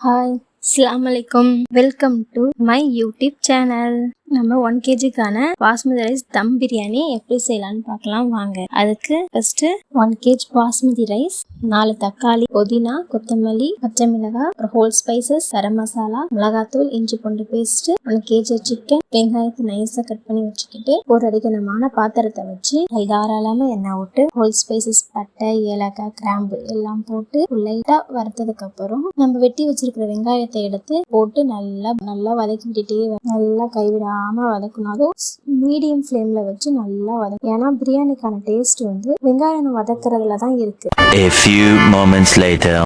Hi அஸ்லாம் வலைக்கம் welcome to my YouTube channel நம்ம ஒன் கேஜிக்கான பாஸ்மதி ரைஸ் தம் பிரியாணி எப்படி செய்யலாம்னு பார்க்கலாம். வாங்க. அதுக்கு first one KG basmati rice நாலு தக்காளி புதினா கொத்தமல்லி பச்சை மிளகாய் அப்புறம் ஹோல் ஸ்பைசஸ் கரம் மசாலா மிளகாத்தூள் இஞ்சி பூண்டு பேஸ்ட் ஒன் கேஜி சிக்கன் வெங்காயத்தை நைஸாக கட் பண்ணி வச்சுக்கிட்டு ஒரு அடிக்கணமான பாத்திரத்தை வச்சு தாராளமாக எண்ணெய் விட்டு ஹோல் ஸ்பைசஸ் பட்டை ஏலக்காய் கிராம்பு எல்லாம் போட்டு லைட்டாக வறுத்ததுக்கு அப்புறம் நம்ம வெட்டி வச்சிருக்கிற வெங்காயத்தை எடுத்து போட்டு நல்லா நல்லா வதக்கிக்கிட்டே நல்லா கைவிடாம வதக்கணும் அதுவும் மீடியம் ஃப்ளேம்ல வச்சு நல்லா வதக்கும் ஏன்னா பிரியாணிக்கான டேஸ்ட் வந்து வெங்காயம் வதக்குறதுல தான் இருக்கு A few moments later.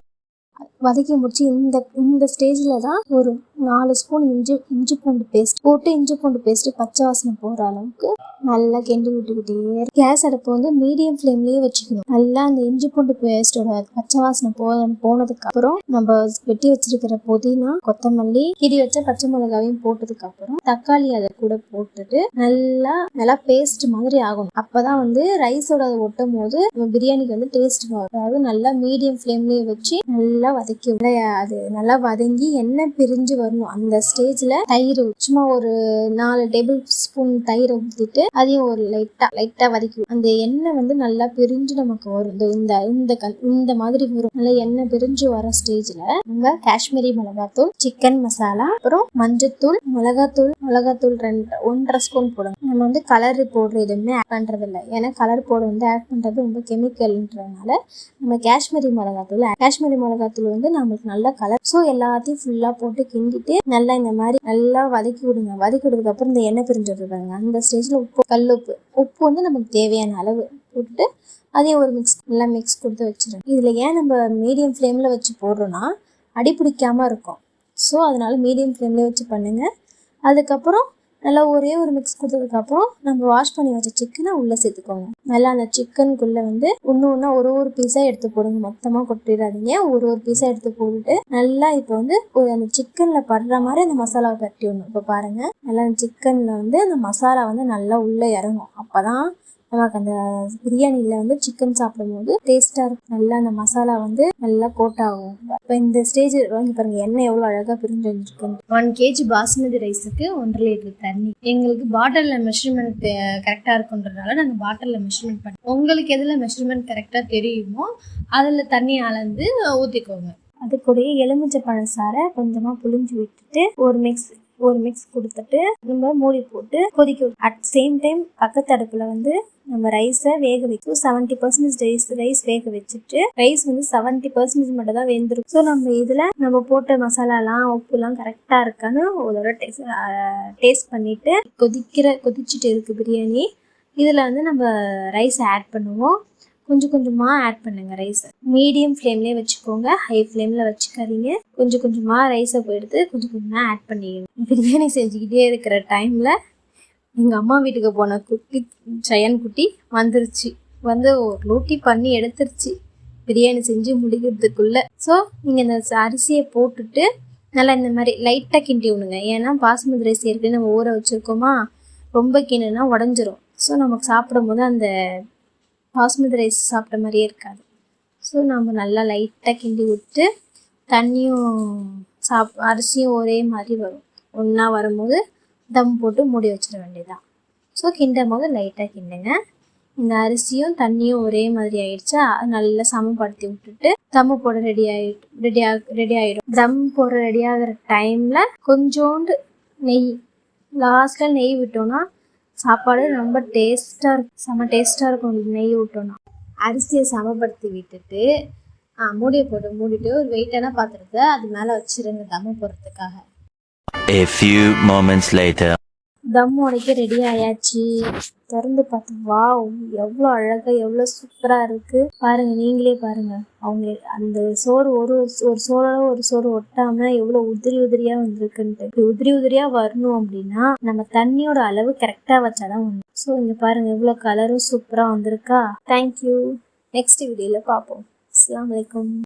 வதக்கி முடிச்சு இந்த இந்த ஸ்டேஜில் தான் ஒரு நாலு ஸ்பூன் இஞ்சி இஞ்சி பூண்டு பேஸ்ட் போட்டு இஞ்சி பூண்டு பேஸ்ட் பச்சை வாசனை போகிற அளவுக்கு நல்லா கிண்டி விட்டுக்கிட்டே கேஸ் அடுப்பு வந்து மீடியம் ஃப்ளேம்லேயே வச்சுக்கணும். நல்லா அந்த இஞ்சி பூண்டு பேஸ்டோட பச்சை வாசனை போ போனதுக்கு அப்புறம் நம்ம வெட்டி வச்சிருக்கிற புதினா கொத்தமல்லி கிரி வச்ச பச்சை மிளகாவையும் போட்டதுக்கு அப்புறம் தக்காளி அதை கூட போட்டுட்டு நல்லா நல்லா பேஸ்ட் மாதிரி ஆகணும். அப்பதான் வந்து ரைஸோட அதை ஒட்டும் போது நம்ம பிரியாணிக்கு வந்து டேஸ்ட் வரும். அதாவது நல்லா மீடியம் ஃப்ளேம்லயே வச்சு நல்லா வதக்கி அது நல்லா வதங்கி எண்ணெய் பிரிஞ்சு வரணும் அந்த ஸ்டேஜ்ல தயிர் சும்மா ஒரு நாலு டேபிள் ஸ்பூன் தயிரை ஊற்றிட்டு அதையும் ஒரு லைட்டா லைட்டா வதக்கி அந்த எண்ணெய் வந்து நல்லா பிரிஞ்சு நமக்கு வரும். இந்த- இந்த இந்த கல்- இந்த மாதிரி வரும். நல்லா எண்ணெய் பிரிஞ்சு வர ஸ்டேஜ்ல நம்ம காஷ்மீரி மிளகாத்தூள் சிக்கன் மசாலா அப்புறம் மஞ்சத்தூள் மிளகாத்தூள் மிளகாத்தூள் ரெண்டு ஒன்றரை ஸ்பூன் போடுங்க. நம்ம வந்து கலர் போடுற எதுவுமே ஆட் பண்றது இல்லை ஏன்னா கலர் போட வந்து ஆட் பண்றது ரொம்ப கெமிக்கல்ன்றதுனால நம்ம காஷ்மீரி மிளகாத்தூள் காஷ்மீரி மிளகாத்தூள் வந்து நம்மளுக்கு நல்ல கலர் ஸோ எல்லாத்தையும் ஃபுல்லாக போட்டு கிண்டி கிண்டிட்டு நல்லா இந்த மாதிரி நல்லா வதக்கி விடுங்க. வதக்கி விடுறதுக்கு அப்புறம் இந்த எண்ணெய் பிரிஞ்சு பாருங்க. அந்த ஸ்டேஜில் உப்பு கல் உப்பு உப்பு வந்து நமக்கு தேவையான அளவு போட்டுட்டு அதையும் ஒரு மிக்ஸ் நல்லா மிக்ஸ் கொடுத்து வச்சிருங்க. இதில் ஏன் நம்ம மீடியம் ஃப்ளேமில் வச்சு போடுறோன்னா அடி பிடிக்காமல் இருக்கும். ஸோ அதனால மீடியம் ஃப்ளேம்லேயே வச்சு பண்ணுங்கள் அதுக்கப்புறம் நல்லா ஒரே ஒரு மிக்ஸ் கொடுத்ததுக்கப்புறம் நம்ம வாஷ் பண்ணி வச்ச சிக்கனை உள்ளே சேர்த்துக்கோங்க. நல்லா அந்த சிக்கனுக்குள்ளே வந்து ஒன்று ஒன்றா ஒரு ஒரு பீஸாக எடுத்து போடுங்க. மொத்தமாக கொட்டிடாதீங்க. ஒரு ஒரு பீஸாக எடுத்து போட்டுட்டு நல்லா இப்போ வந்து ஒரு அந்த சிக்கனில் படுற மாதிரி அந்த மசாலாவை பரட்டி விடணும். இப்போ பாருங்கள் நல்லா அந்த சிக்கனில் வந்து அந்த மசாலா வந்து நல்லா உள்ளே இறங்கும். அப்போ தான் நமக்கு அந்த பிரியாணியில் வந்து சிக்கன் சாப்பிடும்போது டேஸ்ட்டாக இருக்கும். நல்லா அந்த மசாலா வந்து நல்லா கோட் ஆகும். இப்போ இந்த ஸ்டேஜ் வாங்கி பாருங்க எண்ணெய் எவ்வளோ அழகாக பிரிஞ்சு வந்துருக்கு ஒன் கேஜி பாஸ்மதி ரைஸுக்கு ஒன்றரை லிட்டர் தண்ணி. எங்களுக்கு பாட்டிலில் மெஷர்மெண்ட் கரெக்டாக இருக்குன்றதுனால நாங்கள் பாட்டிலில் மெஷர்மெண்ட் பண்ணுவோம் உங்களுக்கு எதில் மெஷர்மெண்ட் கரெக்டாக தெரியுமோ அதில் தண்ணி அளந்து ஊற்றிக்கோங்க அது கூடயே எலுமிச்சை பழம் சாரை கொஞ்சமாக புளிஞ்சு விட்டுட்டு ஒரு மிக்ஸ் ஒரு மிக்ஸ் கொடுத்துட்டு நம்ம மூடி போட்டு கொதிக்க அட் சேம் டைம் பக்கத்து அடுப்பில் வந்து நம்ம ரைஸை வேக வைக்கும் செவன்ட்டி பர்சன்டேஜ் ரைஸ் ரைஸ் வேக வச்சுட்டு ரைஸ் வந்து செவன்ட்டி பர்சன்டேஜ் மட்டும் தான் வெந்திரும். ஸோ நம்ம இதில் நம்ம போட்ட மசாலாலாம் உப்புலாம் கரெக்டாக இருக்கான்னு ஒரு தடவை டேஸ்ட் டேஸ்ட் பண்ணிவிட்டு கொதிக்கிற கொதிச்சுட்டு இருக்குது பிரியாணி. இதில் வந்து நம்ம ரைஸ் ஆட் பண்ணுவோம். கொஞ்சம் கொஞ்சமாக ஆட் பண்ணுங்கள் ரைஸை மீடியம் ஃப்ளேம்லேயே வச்சுக்கோங்க. ஹை ஃப்ளேமில் வச்சுக்காதீங்க. கொஞ்சம் கொஞ்சமாக ரைஸை போயிடுத்து கொஞ்சம் கொஞ்சமாக ஆட் பண்ணிக்கணும். பிரியாணி செஞ்சுக்கிட்டே இருக்கிற டைமில் எங்கள் அம்மா வீட்டுக்கு போன குட்டி சயன் குட்டி வந்துருச்சு. வந்து ஒரு பண்ணி எடுத்துருச்சு. பிரியாணி செஞ்சு முடிக்கிறதுக்குள்ளே. ஸோ நீங்கள் இந்த அரிசியை போட்டுட்டு நல்லா இந்த மாதிரி லைட்டாக கிண்டி விடுங்க. ஏன்னா பாசுமதி ரைஸ் ஏற்கனவே நம்ம ஊற வச்சுருக்கோமா? ரொம்ப கிண்டுனா உடஞ்சிரும். ஸோ நமக்கு சாப்பிடும் போது அந்த பாஸ்மதி ரைஸ் சாப்பிட்ட மாதிரியே இருக்காது. ஸோ நம்ம நல்லா லைட்டாக கிண்டி விட்டு தண்ணியும் சாப் அரிசியும் ஒரே மாதிரி வரும். ஒன்றா வரும்போது தம் போட்டு மூடி வச்சிட வேண்டியதான் ஸோ கிண்டும் போது லைட்டாக கிண்டுங்க. இந்த அரிசியும் தண்ணியும் ஒரே மாதிரி ஆயிடுச்சா? நல்லா சமப்படுத்தி விட்டுட்டு தம் போட ரெடி ஆகிட்டு ரெடி ஆக ரெடி ஆகிடும் தம் போட ரெடி ஆகிற டைமில் கொஞ்சோண்டு நெய் லாஸ்ட்டில் நெய் விட்டோம்னா சாப்பாடு ரொம்ப டேஸ்ட்டாக இருக்கும். செம்ம டேஸ்ட்டாக இருக்கும். நெய் விட்டோம்னா அரிசியை சமப்படுத்தி விட்டுட்டு மூடியை போட்டு மூடிட்டு ஒரு வெயிட்டான பாத்திரத்தை அது மேலே வச்சுருங்க தம்மு போடுறதுக்காக. A few moments later. தம் உடைக்க ரெடி ஆயாச்சு. திறந்து பார்த்து வாவ் எவ்வளோ அழகாக எவ்வளோ சூப்பராக இருக்குது பாருங்க நீங்களே பாருங்க. அவங்க அந்த சோறு ஒரு ஒரு சோறோட ஒரு சோறு ஒட்டாமல் எவ்வளோ உதிரி உதிரியாக வந்திருக்குன்ட்டு. இப்படி உதிரி உதிரியாக வரணும் அப்படின்னா நம்ம தண்ணியோட அளவு கரெக்டாக வச்சாதான் வரும். ஸோ இங்கே பாருங்க எவ்வளோ கலரும் சூப்பராக வந்திருக்கா. தேங்க்யூ நெக்ஸ்ட் வீடியோவில் பார்ப்போம். அஸ்லாம் வலைக்கம்